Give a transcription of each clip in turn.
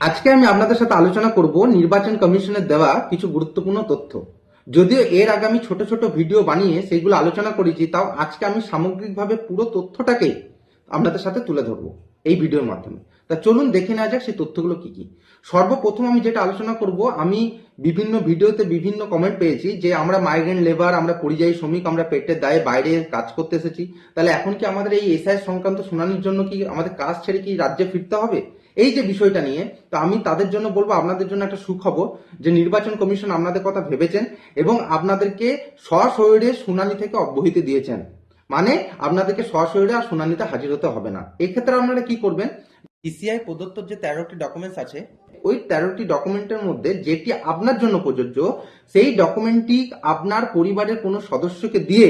আজকে আমি আপনাদের সাথে আলোচনা করব নির্বাচন কমিশনের দেওয়া কিছু গুরুত্বপূর্ণ তথ্য। যদিও এর আগে আমি ছোট ছোট ভিডিও বানিয়ে সেইগুলো আলোচনা করেছি, তাও আজকে আমি সামগ্রিকভাবে পুরো তথ্যটাকে আপনাদের সাথে তুলে ধরবো এই ভিডিওর মাধ্যমে। তা চলুন দেখে নেওয়া যাক সেই তথ্যগুলো কি কি। সর্বপ্রথম আমি যেটা আলোচনা করব, আমি বিভিন্ন ভিডিওতে বিভিন্ন কমেন্ট পেয়েছি যে আমরা মাইগ্রেন্ট লেবার আমরা পরিযায়ী শ্রমিক, আমরা পেটের দায়ে বাইরে কাজ করতে এসেছি। তাহলে এখন কি আমাদের এই এসআই সংক্রান্ত শুনানির জন্য কি আমাদের কাজ ছেড়ে কি রাজ্যে ফিরতে হবে? এই যে বিষয়টা নিয়ে তো আমি তাদের জন্য বলব আপনাদের জন্য একটা সুখবর যে নির্বাচন কমিশন আপনাদের কথা ভেবেছেন এবং আপনাদেরকে সশরীরে শুনানি থেকে অব্যাহতি দিয়েছেন। মানে আপনাদেরকে সশরীরে আর শুনানিতে হাজির হতে হবে না। এক্ষেত্রে আপনারা কি করবেন? ইসিআই প্রদত্ত যে তেরোটি ডকুমেন্টস আছে ওই তেরোটি ডকুমেন্টের মধ্যে যেটি আপনার জন্য প্রযোজ্য সেই ডকুমেন্টটি আপনার পরিবারের কোনো সদস্যকে দিয়ে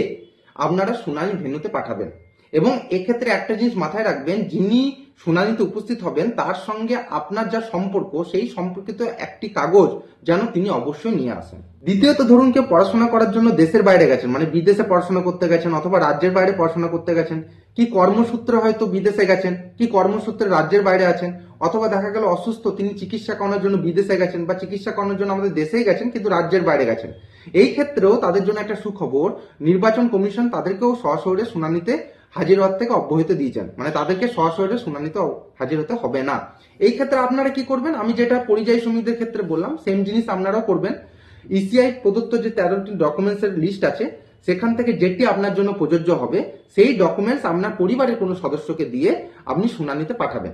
আপনারা শুনানি ভেন্যুতে পাঠাবেন। এবং এক্ষেত্রে একটা জিনিস মাথায় রাখবেন যিনি শুনানিতে উপস্থিত হবেন, তার সঙ্গে আপনার যা সম্পর্ক, সেই সম্পর্কিত একটি কাগজ যেন তিনি অবশ্যই নিয়ে আসেন। দ্বিতীয়ত ধরুন কেউ পড়াশোনা করার জন্য দেশের বাইরে গেছেন মানে বিদেশে পড়াশোনা করতে গেছেন অথবা রাজ্যের বাইরে পড়াশোনা করতে গেছেন, কি কর্মসূত্রে হয়তো বিদেশে গেছেন, কি কর্মসূত্রে রাজ্যের বাইরে আছেন, অথবা দেখা গেল অসুস্থ, তিনি চিকিৎসা করানোর জন্য বিদেশে গেছেন বা চিকিৎসা করানোর জন্য আমাদের দেশেই গেছেন কিন্তু রাজ্যের বাইরে গেছেন। এই ক্ষেত্রেও তাদের জন্য একটা সুখবর, নির্বাচন কমিশন তাদেরকেও সশরীরে শুনানিতে হাজির হওয়ার থেকে অব্যাহতি দিয়েছেন মানে তাদেরকে সশরীরে শুনানিতে হাজির হতে হবে না। এই ক্ষেত্রে আপনারা কি করবেন? আমি যেটা পরিযায়ী শ্রমিকদের ক্ষেত্রে বললাম সেম জিনিস আপনারাও করবেন। ইসিআই প্রদত্ত যে তেরোটি ডকুমেন্টস এর লিস্ট আছে, সেখান থেকে যেটি আপনার জন্য প্রযোজ্য হবে, সেই ডকুমেন্টস আপনার পরিবারের কোনো সদস্যকে দিয়ে আপনি শুনানিতে পাঠাবেন।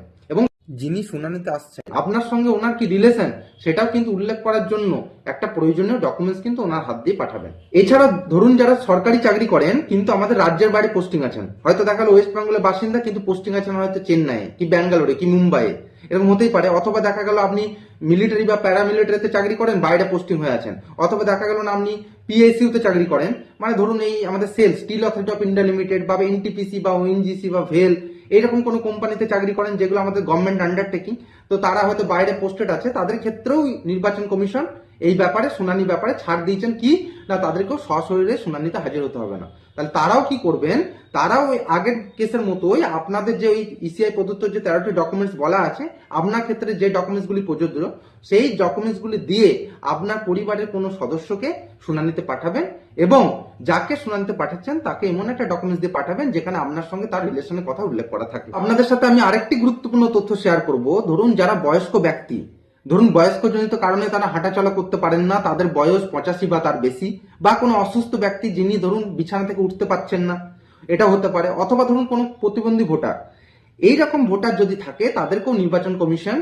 যিনি শুনানিতে আসছেন। আপনার সঙ্গে ওনার কি রিলেশন সেটাও কিন্তু উল্লেখ করার জন্য একটা প্রয়োজনীয় ডকুমেন্টস কিন্তু ওনার হাত দিয়ে পাঠাবেন। এছাড়া ধরুন যারা সরকারি চাকরি করেন, কিন্তু আমাদের রাজ্যের বাইরে পোস্টিং আছেন। হয়তো দেখা গেল ওয়েস্ট বেঙ্গলের বাসিন্দা, কিন্তু পোস্টিং আছেন হয়তো চেন্নাইয়ে, কি ব্যাঙ্গালোরে, কি মুম্বাইয়ে। এরকম হতেই পারে। অথবা দেখা গেল আপনি মিলিটারি বা প্যারামিলিটারিতে চাকরি করেন, বাইরে পোস্টিং হয়ে আছেন। অথবা দেখা গেল না আপনি পিএসইউতে চাকরি করেন। মানে ধরুন এই আমাদের SAIL steel authority of India limited বা এনটিপিসি বা ওএনজিসি বা ভেল এইরকম কোনো কোম্পানিতে চাকরি করেন যেগুলো আমাদের গভর্নমেন্ট আন্ডারটেকিং তো তারা হয়তো বাইরে পোস্টেড আছে, তাদের ক্ষেত্রেও নির্বাচন কমিশন এই ব্যাপারে, শুনানি ব্যাপারে ছাড় দিয়েছেন কি? না, তাদেরকেও সশরীরে শুনানিতে হাজির হতে হবে না। তাহলে তারাও কি করবেন? তারাও ওই আগের কেসের মতোই আপনাদের যে ওই ইসিআই প্রদত্ত যে তেরোটি ডকুমেন্টস বলা আছে, আপনার ক্ষেত্রে যে ডকুমেন্টসগুলি প্রযোজ্য, সেই ডকুমেন্টসগুলি দিয়ে আপনার পরিবারের কোনো সদস্যকে শুনানিতে পাঠাবেন এবং যাকে শুনানিতে পাঠাচ্ছেন তাকে এমন একটা ডকুমেন্টস দিয়ে পাঠাবেন যেখানে আপনার সঙ্গে তার রিলেশনের কথা উল্লেখ করা থাকে। আপনাদের সাথে আমি আরেকটি গুরুত্বপূর্ণ তথ্য শেয়ার করব। ধরুন, যারা বয়স্ক ব্যক্তি ধরুন বয়স্কজনিত কারণে তারা হাঁটাচলা করতে পারেন না, তাদের বয়স পঁচাশি বা তার বেশি, বা কোনো অসুস্থ ব্যক্তি যিনি ধরুন বিছানা থেকে উঠতে পারছেন না, এটা হতে পারে, অথবা ধরুন কোনো প্রতিবন্ধী ভোটার। এইরকম ভোটার যদি থাকে, তাদেরকেও নির্বাচন কমিশন